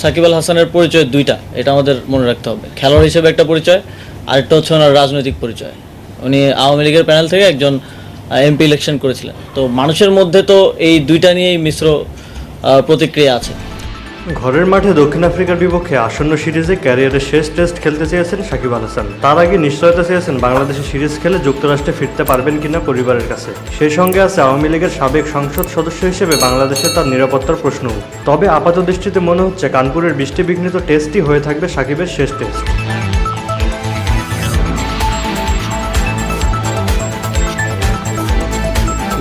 সাকিব আল হাসানের পরিচয় দুইটা, এটা আমাদের মনে রাখতে হবে। খেলোয়াড় হিসেবে একটা পরিচয়, আরেকটা হচ্ছে ওনার রাজনৈতিক পরিচয়। উনি আওয়ামী লীগের প্যানেল থেকে একজন এমপি ইলেকশন করেছিলেন। তো মানুষের মধ্যে তো এই দুইটা নিয়েই মিশ্র প্রতিক্রিয়া আছে। ঘরের মাঠে দক্ষিণ আফ্রিকার বিপক্ষে আসন্ন সিরিজে ক্যারিয়ারের শেষ টেস্ট খেলতে চেয়েছেন সাকিব আল হাসান। তার আগে নিশ্চয়তা চেয়েছেন বাংলাদেশের সিরিজ খেলে যুক্তরাষ্ট্রে ফিরতে পারবেন কিনা পরিবারের কাছে। সেই সঙ্গে আছে আওয়ামী লীগের সাবেক সংসদ সদস্য হিসেবে বাংলাদেশে তার নিরাপত্তার প্রশ্ন তবে আপাত দৃষ্টিতে মনে হচ্ছে কানপুরের বৃষ্টি বিঘ্নিত টেস্টই হয়ে থাকবে সাকিবের শেষ টেস্ট।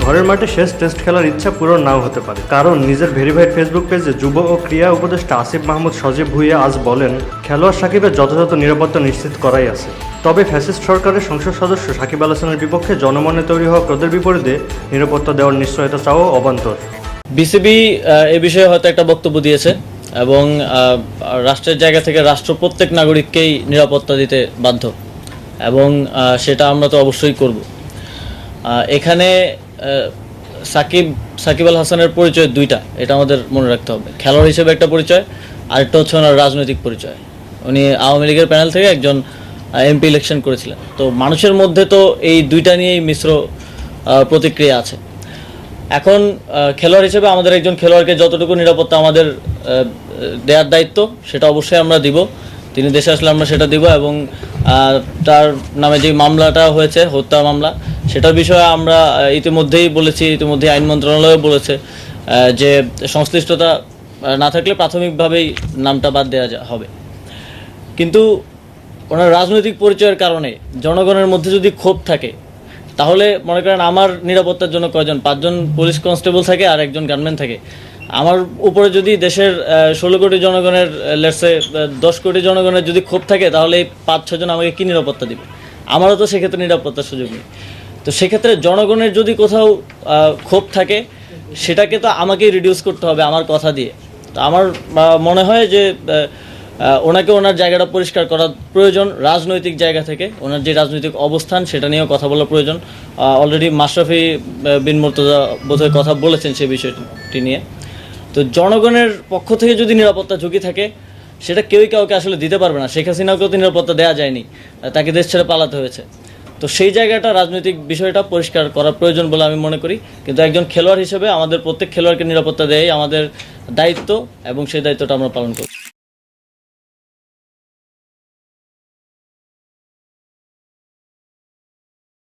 ঘরের মাঠে শেষ টেস্ট খেলার ইচ্ছা পূরণ নাও হতে পারে। কারণ নিজের ভেরিফাইড ফেসবুক পেজে যুব ও ক্রীড়া উপদেষ্টা আসিফ মাহমুদ সজীব ভুইয়া আজ বলেন, খেলোয়াড় সাকিবের যথাযথ নিরাপত্তা নিশ্চিত করাই আছে। তবে ফ্যাসিস্ট সরকারের সংসদ সদস্য সাকিব আল হাসানের বিপক্ষে জনমনে তৈরি হওয়া ক্রোধের বিপরীতে নিরাপত্তা দেওয়ার নিশ্চয়তা চাও অবান্তর। বিসিবি এ বিষয়ে হয়তো একটা বক্তব্য দিয়েছে এবং রাষ্ট্রের জায়গা থেকে রাষ্ট্র প্রত্যেক নাগরিককেই নিরাপত্তা দিতে বাধ্য এবং সেটা আমরা তো অবশ্যই করব। এখানে সাকিব সাকিব আল হাসানের পরিচয় দুইটা, এটা আমাদের মনে রাখতে হবে। খেলোয়াড় হিসেবে একটা পরিচয়, আর একটা হচ্ছে ওনার রাজনৈতিক পরিচয়। উনি আওয়ামী লীগের প্যানেল থেকে একজন এমপি ইলেকশন করেছিলেন। তো মানুষের মধ্যে তো এই দুইটা নিয়েই মিশ্র প্রতিক্রিয়া আছে। এখন খেলোয়াড় হিসেবে আমাদের একজন খেলোয়াড়কে যতটুকু নিরাপত্তা আমাদের দেওয়ার দায়িত্ব, সেটা অবশ্যই আমরা দিব। তিনি দেশে আসলে আমরা সেটা দিব এবং তার নামে যে মামলাটা হয়েছে, হত্যা মামলা সেটার বিষয়ে আমরা ইতিমধ্যেই বলেছি ইতিমধ্যে আইন মন্ত্রণালয়ও বলেছে যে সংশ্লিষ্টতা না থাকলে প্রাথমিকভাবেই নামটা বাদ দেওয়া যা- হবে। কিন্তু ওনার রাজনৈতিক পরিচয়ের কারণে জনগণের মধ্যে যদি ক্ষোভ থাকে, তাহলে মনে করেন আমার নিরাপত্তার জন্য কয়জন, পাঁচজন পুলিশ কনস্টেবল থাকে আর একজন গানম্যান থাকে। আমার উপরে যদি দেশের ষোলো কোটি জনগণের লেটসে দশ কোটি জনগণের যদি ক্ষোভ থাকে, তাহলে এই পাঁচ ছজন আমাকে কী নিরাপত্তা দিবে? আমারও তো সেক্ষেত্রে নিরাপত্তার সুযোগ নেই। তো সেক্ষেত্রে জনগণের যদি কোথাও ক্ষোভ থাকে, সেটাকে তো আমাকেই রিডিউস করতে হবে আমার কথা দিয়ে। তো আমার মনে হয় যে ওনাকে ওনার জায়গাটা পরিষ্কার করা প্রয়োজন, রাজনৈতিক জায়গা থেকে। ওনার যে রাজনৈতিক অবস্থান, সেটা নিয়েও কথা বলা প্রয়োজন। অলরেডি মাশরাফি বিন মুর্তজা বোধহয় কথা বলেছেন সেই বিষয়টি নিয়ে। তো জনগণের পক্ষ থেকে যদি নিরাপত্তা ঝুঁকি থাকে, সেটা কেউই কাউকে আসলে দিতে পারবে না। শেখ হাসিনাকেও তো নিরাপত্তা দেওয়া যায়নি। তাকে দেশ ছেড়ে পালাতে হয়েছে। তো সেই জায়গাটা রাজনৈতিক বিষয়টা পরিষ্কার করা প্রয়োজন বলে আমি মনে করি। কিন্তু একজন খেলোয়াড় হিসেবে আমাদের প্রত্যেক খেলোয়াড়কে নিরাপত্তা দেয় আমাদের দায়িত্ব এবং সেই দায়িত্বটা আমরা পালন করি